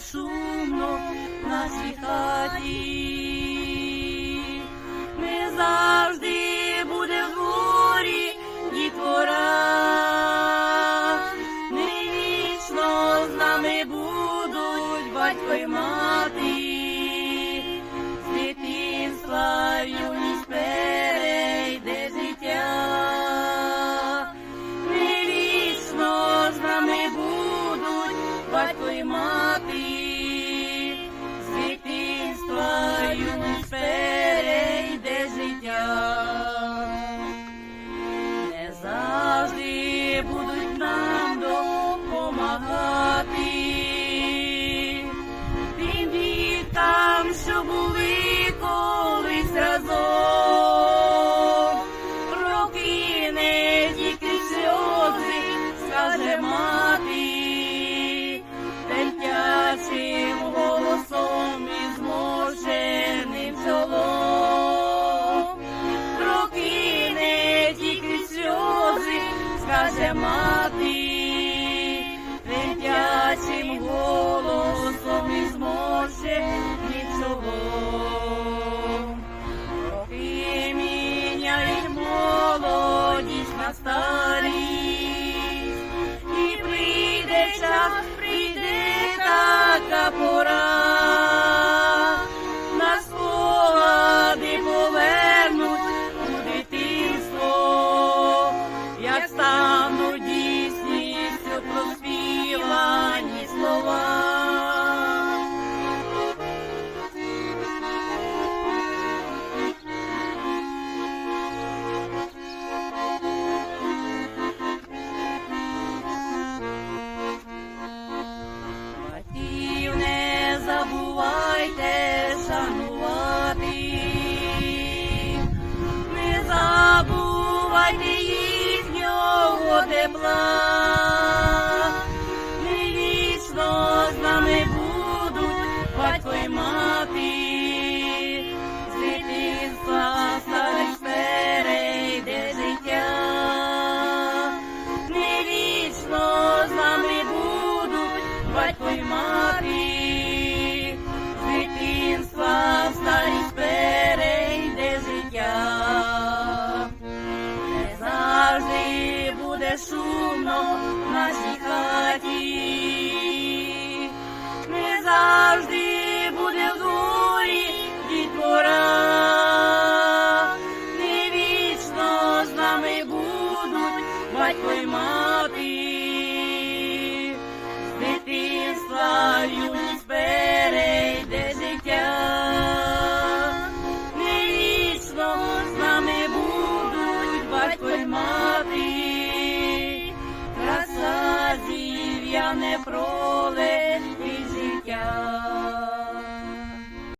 шумно в нашій хаті. Не завжди буде в дворі дітвора. Не вічно з нами будуть батько й мати. З дитинства юність перейде життя. Не вічно з нами будуть батько й мати. Shubu. Забувайте їхнього тепла, шумно в нашій хаті, не завжди буде в дворі відпора, Не вічно з нами будуть батько й мати, мати, про